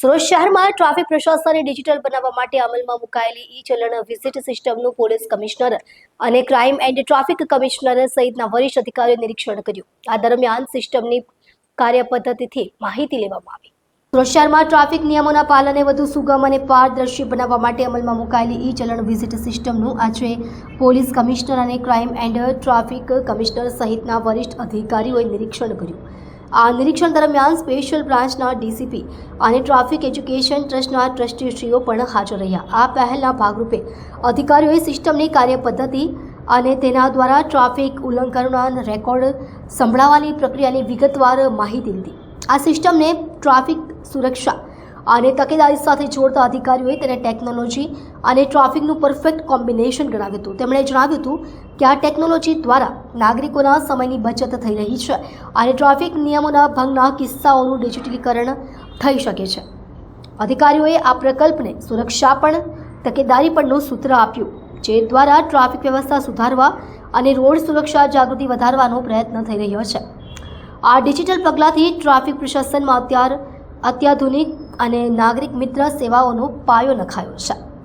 સુરત શહેરમાં traffic પ્રશાસને digital બનાવવા માટે અમલમાં મુકાયેલી ઈ ચલણ વિઝિટ સિસ્ટમનું પોલીસ કમિશનર અને ક્રાઇમ એન્ડ ટ્રાફિક કમિશનર સહિતના વરિષ્ઠ અધિકારીઓએ નિરીક્ષણ કર્યું. આ દરમિયાન સિસ્ટમની કાર્યપદ્ધતિથી માહિતી લેવામાં આવી. સુરત શહેરમાં ટ્રાફિક નિયમોના પાલનને વધુ સુગમ અને પારદર્શી બનાવવા માટે અમલમાં મુકાયેલી ઈ ચલણ વિઝિટ સિસ્ટમનું આજે પોલીસ કમિશનર અને ક્રાઇમ એન્ડ ટ્રાફિક કમિશનર સહિતના વરિષ્ઠ અધિકારીઓએ નિરીક્ષણ કર્યું. આ નિરીક્ષણ દરમિયાન સ્પેશિયલ બ્રાન્ચના ડીસીપી અને ટ્રાફિક એજ્યુકેશન ટ્રસ્ટના ટ્રસ્ટીશ્રીઓ પણ હાજર રહ્યા. આ પહેલના ભાગરૂપે અધિકારીઓએ સિસ્ટમની કાર્યપદ્ધતિ અને તેના દ્વારા ટ્રાફિક ઉલ્લંઘનોના રેકોર્ડ સંભળાવવાની પ્રક્રિયાની વિગતવાર માહિતી લીધી. આ સિસ્ટમને ટ્રાફિક સુરક્ષા અને તકેદારી સાથે જોડતા અધિકારીઓએ તેને ટેકનોલોજી અને ટ્રાફિકનું પરફેક્ટ કોમ્બિનેશન ગણાવ્યું હતું. તેમણે જણાવ્યું હતું કે આ ટેકનોલોજી દ્વારા નાગરિકોના સમયની બચત થઈ રહી છે અને ટ્રાફિક નિયમોના ભંગના કિસ્સાઓનું ડિજિટલીકરણ થઈ શકે છે. અધિકારીઓએ આ પ્રકલ્પને સુરક્ષા પણ, તકેદારી પણનું સૂત્ર આપ્યું, જે દ્વારા ટ્રાફિક વ્યવસ્થા સુધારવા અને રોડ સુરક્ષા જાગૃતિ વધારવાનો પ્રયત્ન થઈ રહ્યો છે. આ ડિજિટલ પગલાંથી ટ્રાફિક પ્રશાસનમાં અત્યાર, અત્યાધુનિક અને નાગરિક મિત્ર સેવાઓનો પાયો નખાયો છે.